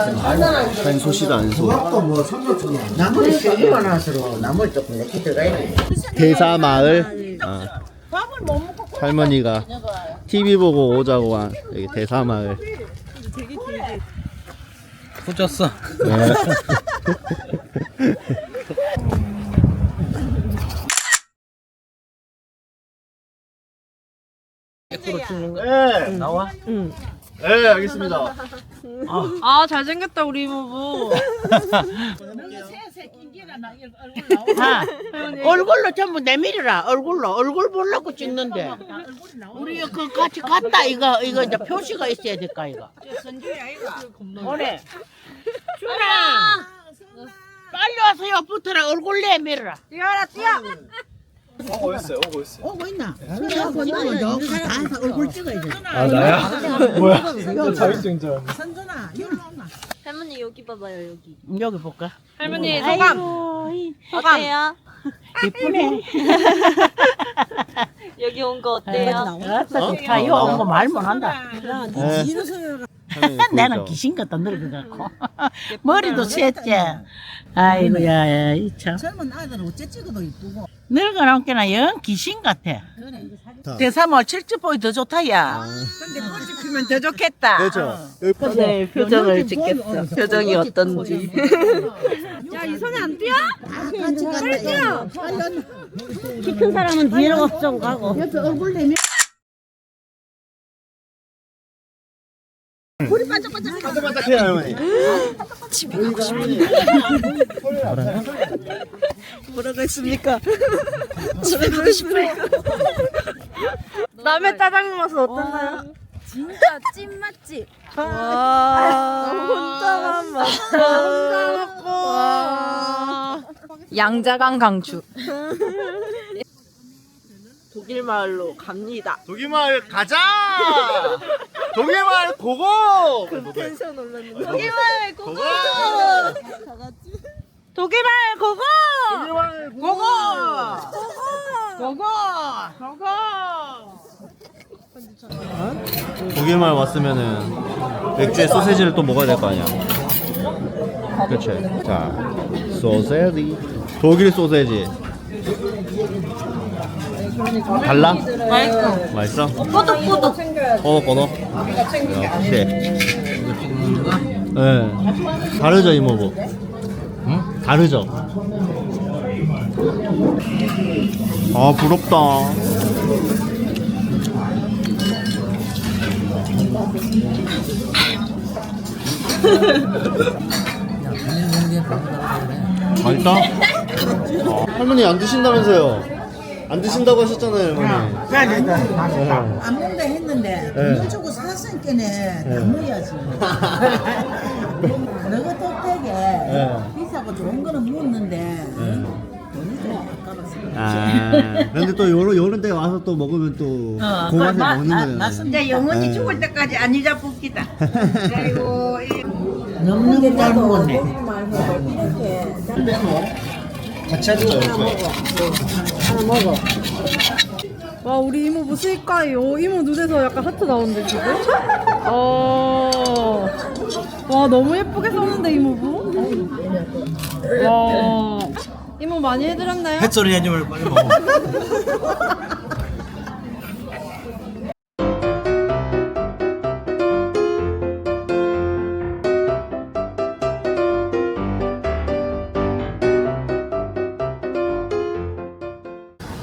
안소 나물이 세기가 나서 나물 조금 이렇게 들어가야 돼. 대사 마을 아, 할머니가 TV 보고 오자고 한 여기 대사 마을 후졌어. 네. 네, 나와? 네, 알겠습니다. 아 잘생겼다 우리 이모부 아, 얼굴로 전부 내밀어라. 얼굴로 얼굴 보려고 찍는데. 우리 그 같이 갔다 이거 이거 이제 표시가 있어야 될까 이거. 오래. 준아. 빨리 와서요. 붙어라. 얼굴 내밀어라. 뛰어라 뛰어 있어요. 오고 있어요. 오고 있나? 그래 하고 있는 거다 얼굴 찍어야 돼. 아 나야? 뭐야? 자격증자. 할머니 여기 봐봐요 여기 여기 볼까? 할머니 소감 어때요? 이쁘네. 여기 온 거 어때요? 다 이거 온거 말 못한다. 네. 나는 귀신 같다 늙어갖고. 머리도 셋째. 아이고야 이 참. 젊은 아들은 어째 찍어도 이쁘고. 늙어놓기나 영 귀신 같아. 대사모 칠집보이 더 좋다 야. 근데 꽃이 피면 더 좋겠다. 그렇죠. 여기 네 표정을 찍겠어. 표정이 어떤지. 같이 갔다 큰 사람은 뒤로 좀 가고. 반짝 반짝해요, 할머니. 뭐라고 했습니까? 집에 가고 싶어요 남의 짜장면 맛은 어떤가요? 진짜 찐 맛집. 와. 혼자만 먹고. 혼자 먹고. 양자강 강추 독일 마을로 갑니다 독일 마을 가자! 독일 마을 고고! 텐션 올랐는데 독일 고고 고고! 독일 마을 고고 독일 마을 고고. 고고. 고고. 독일 마을 왔으면은 맥주에 소세지를 또 먹어야 될 거 아니야. 그렇지. 자, 소세지. 독일 소세지. 달라? 맛있어. 맛있어? 꼬독꼬독 어, 번호. 역시. 네. 다르죠, 이모부? 응? 다르죠? 아, 부럽다. 맛있다? 어, 할머니 안 드신다면서요? 안 드신다고 하셨잖아요, 할머니. 네. 안 먹는다 했는데 네. 돈 주고 샀으니까네 다 먹어야지 너가 똑되게 네. 비싸고 좋은 거는 먹는데 돈이 좀 아까웠어 아, 근데 또 요런, 요런 때 와서 또 먹으면 또 어, 고맛에 마- 먹는 마- 거예요. 맞습니다. 영원히 네. 죽을 때까지 안 잊어먹기다 그리고 너무 잘 먹었네. 같이 하죠, 이렇게. 와 우리 이모부 실까요? 이모 눈에서 약간 하트 나오는데 지금? 어. 와 너무 예쁘게 썼는데 이모부? 와 이모 많이 해드렸나요? 햇소리 하지 말고 빨리 먹어.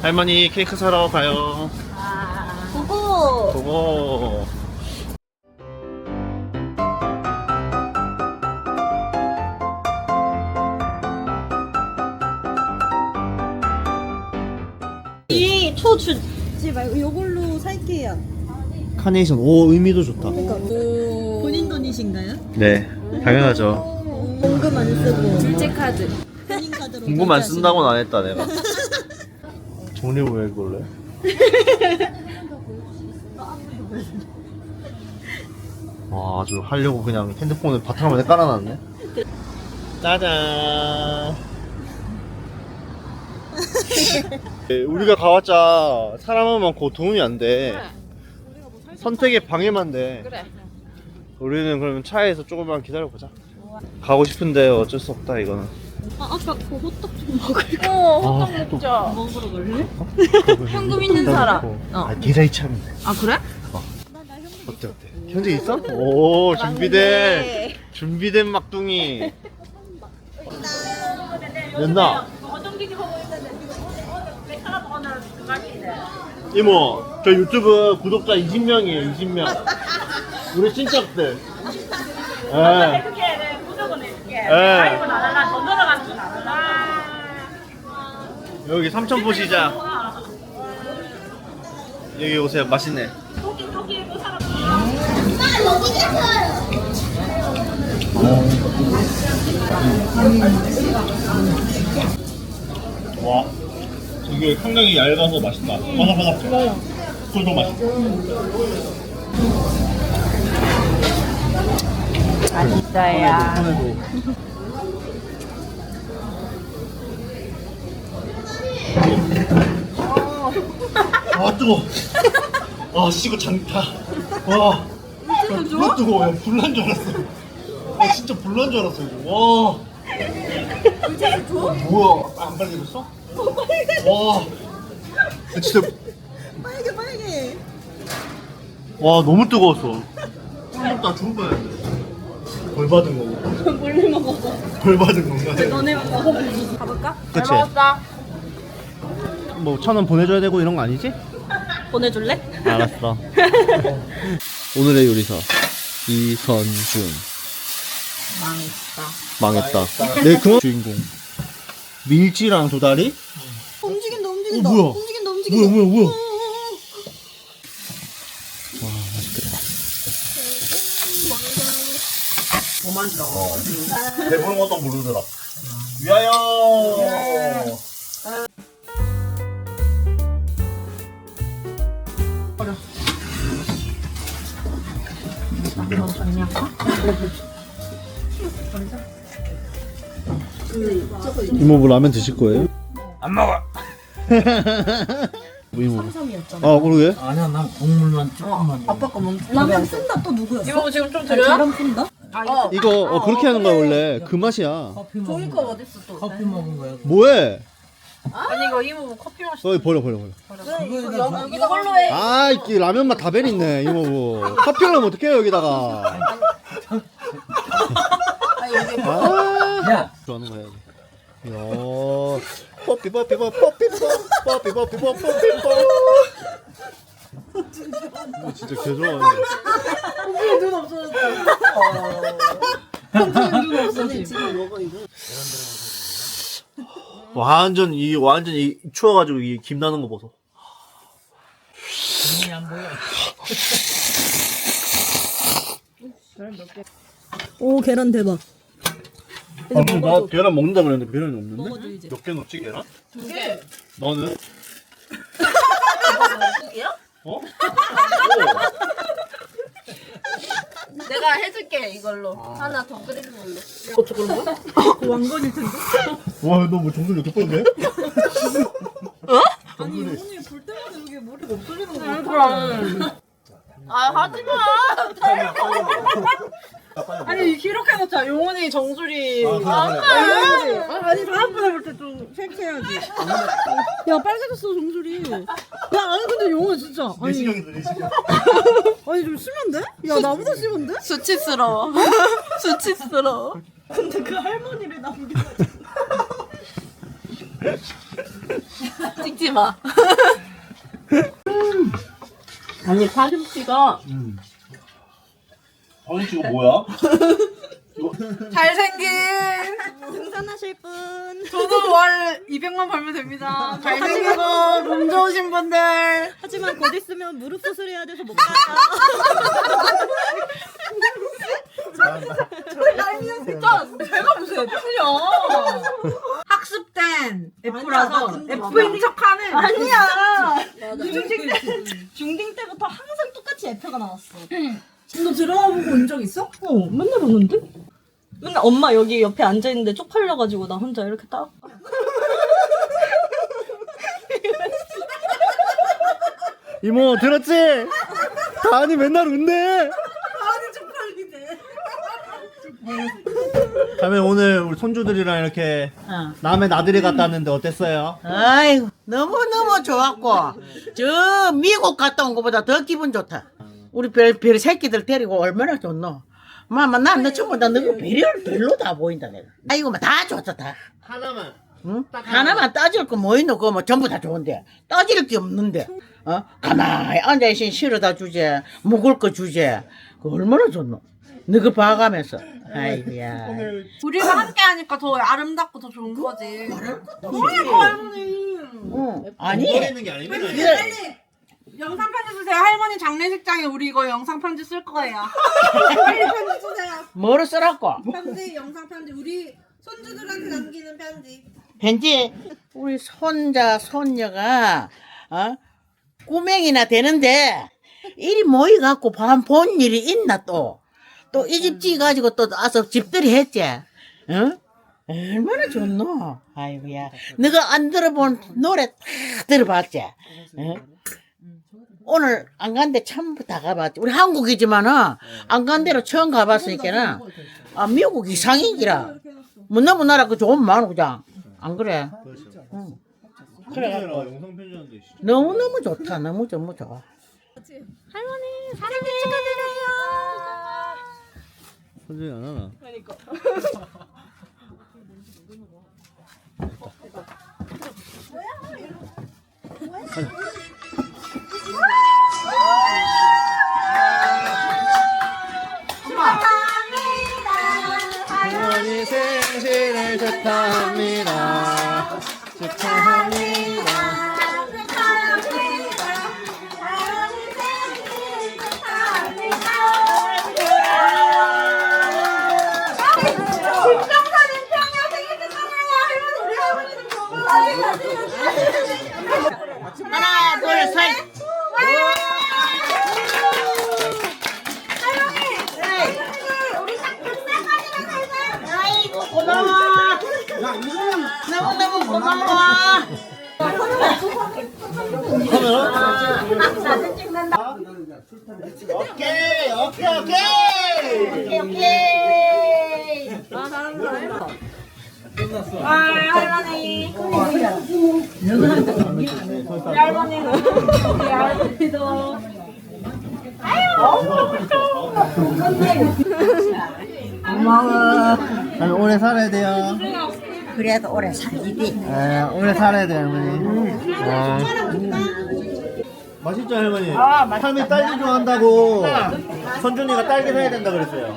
할머니 케이크 사러 가요. 고고 고고. 이 초주 말고 이걸로 살게요 카네이션, 오, 의미도 좋다. 본인 돈이신가요? 네, 당연하죠. 공금 안 쓰고 둘째 카드. 본인 카드로 공금 안 쓴다고는 안 했다, 내가. 종류 왜 골래? 와, 아주 하려고 그냥 핸드폰을 바탕화면에 깔아놨네. 짜잔. 네, 우리가 가봤자 사람은 많고 도움이 안 돼. 선택에 방해만 돼. 그래 우리는 그러면 차에서 조금만 기다려보자. 가고 싶은데 어쩔 수 없다 이거는. 아, 아까 그 호떡 좀 먹을까? 어, 호떡 먹자. 먹으러 갈래? 현금 있는 사람. 어. 아 계좌 이체하면 돼. 아, 그래? 어때 어때? 현재 있어? 오 준비된 준비된 막둥이. 됐나? 이모 저 유튜브 구독자 20명이에요 20명. 우리 친척들. 예. 예. 여기 삼천포 시장. 여기 오세요 맛있네. 와, 이게 상당히 얇아서 맛있다. 바삭바삭. 꿀도 맛있어. 맛있어요. 아 뜨거. 아 씨고 장타. 와. 뜨거 뜨거. 야 불난 줄 알았어. 아 진짜 불난 줄 알았어 이거. 와. 뭐야? 아, 안 빨개졌어? 와. 야, 진짜. 빨개 빨개. 와 너무 뜨거웠어. 뜨겁다 죽을 뻔했네. 벌 받은 거고. 몰래 먹었어. 벌 받은 건가? 너네 먹어. 가볼까? 그치. 뭐 천 원 보내줘야 되고 이런 거 아니지? 보내줄래? 알았어. 오늘의 요리사 이선준. 망했다. 망했다. 내 그만 주인공. 밀지랑 도다리? 움직인다 어 움직인다. 뭐야? 움직인다 움직인다. 뭐야 뭐야 뭐야? 와 맛있겠다. 고만다. 배부른 것도 모르더라. 위하여. 이모부 라면 드실 거예요? 안 먹어. 뭐 이모. 아 그러게. 아니야 난 국물만 조금만. 아빠 거 먹. 라면 쓴다 또 누구였어? 이거 지금 좀 드려요? 바람 쓴다? 이거 어, 그렇게 하는 거야 원래 그 맛이야. 먹은 거 어딨어 또? 커피 먹은 거야. 뭐해? 아니, 이거 이모 커피 마시 어이 버려 버려 버려. 여기다 걸로 해. 아, 이 라면 맛 다 베리네 이모부. 커피 넣으면 어떡해요 여기다가. 아, 야, 좋아하는 거 해야지. 야, 뽀삐 뽀삐 뽀 뽀삐 뽀 뽀삐 뽀삐 뽀 뽀삐 뽀. 이거 진짜 개 좋아하네. 완전 이 완전 이 추워가지고 이 김 나는 거 보소. 눈이 안 보여. 오 계란 대박. 아, 나 계란 먹는다 그랬는데 계란이 없는데? 몇개 넣지 계란? 두 개. 너는? 어? 내가 해줄게, 이걸로. 하나 더 끓이는 걸로. 와, 너 뭐 정글 이렇게 뻔데? 아니 오늘 볼 때마다 여기 머리가 없어지는 거야. 그럼. 아, 하지 마. 아니 이렇게 놓자. 용원이 정수리. 아, 그래, 그래. 아, 아니 다음번에 볼 때 좀 팩해야지. 야 빨개졌어 정수리. 야 아니 근데 용원 진짜. 아니 내시경이다, 내시경. 아니 좀 심한데? 야 나보다 심한데? 수치스러워. 수치스러워. 근데 그 할머니를 남겨. 찍지 마. 아니, 파김치가 아니, 이거 뭐야? 잘생긴. 등산하실 분. 저도 월 200만 벌면 됩니다. 잘생기고 몸 좋으신 분들. 하지만 곧 있으면 무릎 수술해야 돼서 못 가요. 제가 무슨 F냐? 학습된 F라서 F인 척하는 아니야. 중딩 때 중딩 때부터 항상 똑같이 F가 나왔어. 너 드라마 보고 온 적 있어? 어, 맨날 오는데? 맨날 엄마 여기 옆에 앉아있는데 쪽팔려가지고 나 혼자 이렇게 딱. 이모, 들었지? 다은이 맨날 웃네. 아니 쪽팔리네. 할머니 오늘 우리 손주들이랑 이렇게 어. 남의 나들이 갔다 왔는데 어땠어요? 아이고 너무너무 좋았고 저 미국 갔다 온 것보다 더 기분 좋다 우리 별, 별 새끼들 데리고 얼마나 좋노? 마마 난너 전부 다너 별로 별로 다 보인다 내가. 아이고 뭐다 좋다 다. 하나만. 응? 하나만. 따질 거 뭐 있노? 그거 뭐 전부 다 좋은데. 따질 게 없는데. 어? 가만히 앉아 있으니 실어다 주제. 먹을 거 주제. 그 얼마나 좋노? 너그 봐가면서. 아이고야. 우리가 함께 하니까 더 아름답고 더 좋은 거지. 응. 아니. 있는 게 아닙니다 이거 영상 편지 주세요. 할머니 장례식장에 우리 이거 영상 편지 쓸 거예요. 빨리 편지 주세요. 뭐를 쓰라고 편지, 영상 편지. 우리 손주들한테 남기는 편지. 왠지 우리 손자 손녀가 어? 꾸맹이나 되는데 이리 모이 갖고 반본 일이 있나 또 또 이 집 지 가지고 또 와서 집들이 했지 응? 얼마나 좋노 아이고야 너가 안 들어본 노래 다 들어봤지 응? 오늘 안 간데 전부 다 가봤지. 우리 한국이지만은 안 간 데로 처음 가봤으니까는 아 미국 이상이기라. 뭐 너무 나라 그 좋은 많어 그냥 안 그래? 응. 그래 영상 편지하는데 너무 너무 좋다. 너무 너무 좋아. 할머니 사랑해. 축하드려요. 편지 안 하나? 할머니 생신을 축하합니다. 축하합니다. 하나, 둘, 셋. 아이고 고마워. 너무 너무 고마워. 오케이 오케이 오케이. 오케이. 아, 할머니. 우리 할머니는 우리 할머니도. 아니, 오래 살아야 돼요. 그래도 오래 살기지. 네, 오래 살아야 돼요, 할머니. 아. 맛있죠, 할머니? 할머니 딸기 좋아한다고 선준이가 딸기 사야 된다 그랬어요.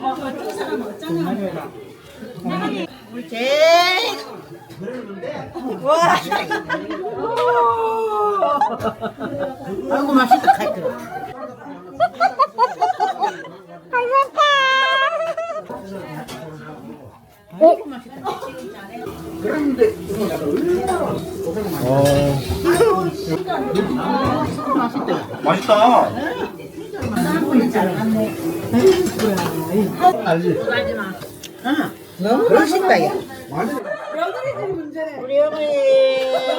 제일. 와. 아이고 맛있다 카이트. 어. 맛있다. 알지? 너무 맛있다 야. 우리 어머니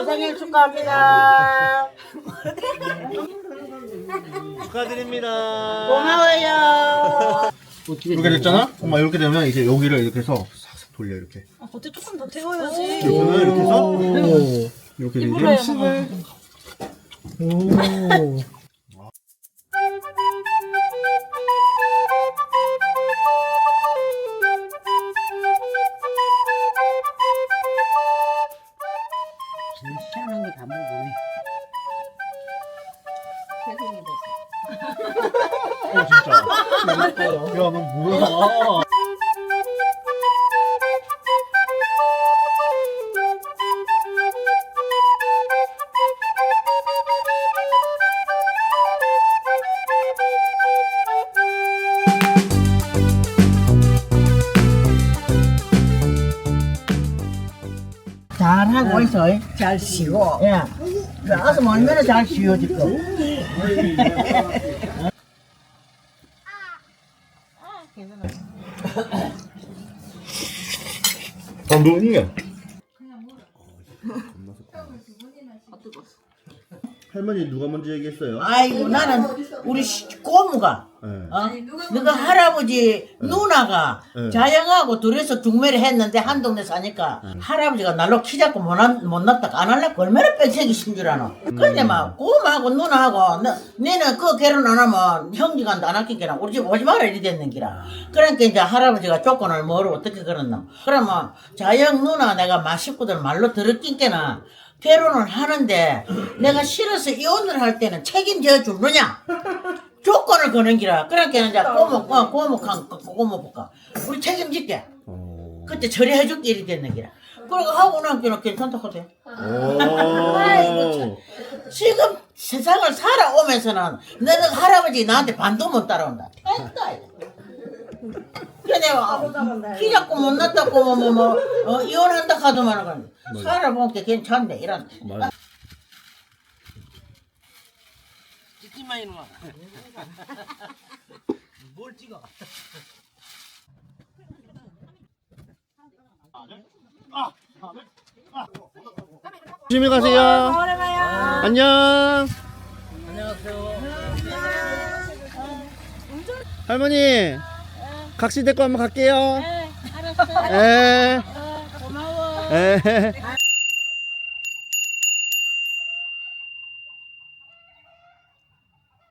생일 축하합니다. 축하드립니다. 고마워요. 이렇게 됐잖아? 엄마 이렇게 되면 이제 여기를 이렇게 해서 돌려 이렇게. 아, 겉에 조금 더 태워야지. 이렇게 이렇게 해서 이렇게 되지. 오. 제일 있어. 잘 쉬고. 예. 가서 얼마나 잘 쉬어질 거. 감독님. 할머니 누가 먼저 얘기했어요? 아이고 나는 우리 시- 고모가 네. 어? 너가 할아버지 누나가 네. 자영하고 둘이서 중매를 했는데 한 동네 사니까 할아버지가 날로 키 잡고 못, 낳- 못 낳다가 안 할래고 얼마나 뺑색이 심줄 아노? 근데 막 고모하고 누나하고 너, 니는 그 결혼 안 하면 형제가 안 아끼기라. 우리 집 오지 마라 이리 됐는 기라. 그러니까 이제 할아버지가 조건을 뭐로 어떻게 그랬노? 그러면 자영 누나 내가 마식구들 말로 들었긴께나 결혼을 하는데 내가 싫어서 이혼을 할 때는 책임져 주느냐 조건을 거는 기라. 그러니까 이제 고모, 어, 고모칸, 고모 볼까. 우리 책임질게. 어. 그때 처리해 줄게 이리 됐는 기라. 그러고 하고 나기는 괜찮다 하대. 오. 지금 세상을 살아오면서는 너는 할아버지 나한테 반도 못 따라온다. 됐다. 이거. 내가 키 잡고 못 났다고 뭐, 뭐, 뭐 어, 이혼한다 하더만은 살아보니까 괜찮네 이런. 맞아. 찍지마 이놈아. 뭘 찍어? 조심히 가세요. 안녕. 안녕하세요. 할머니. 각시 데리고 한번 갈게요. 네, 알았어. 예. 고마워. 예.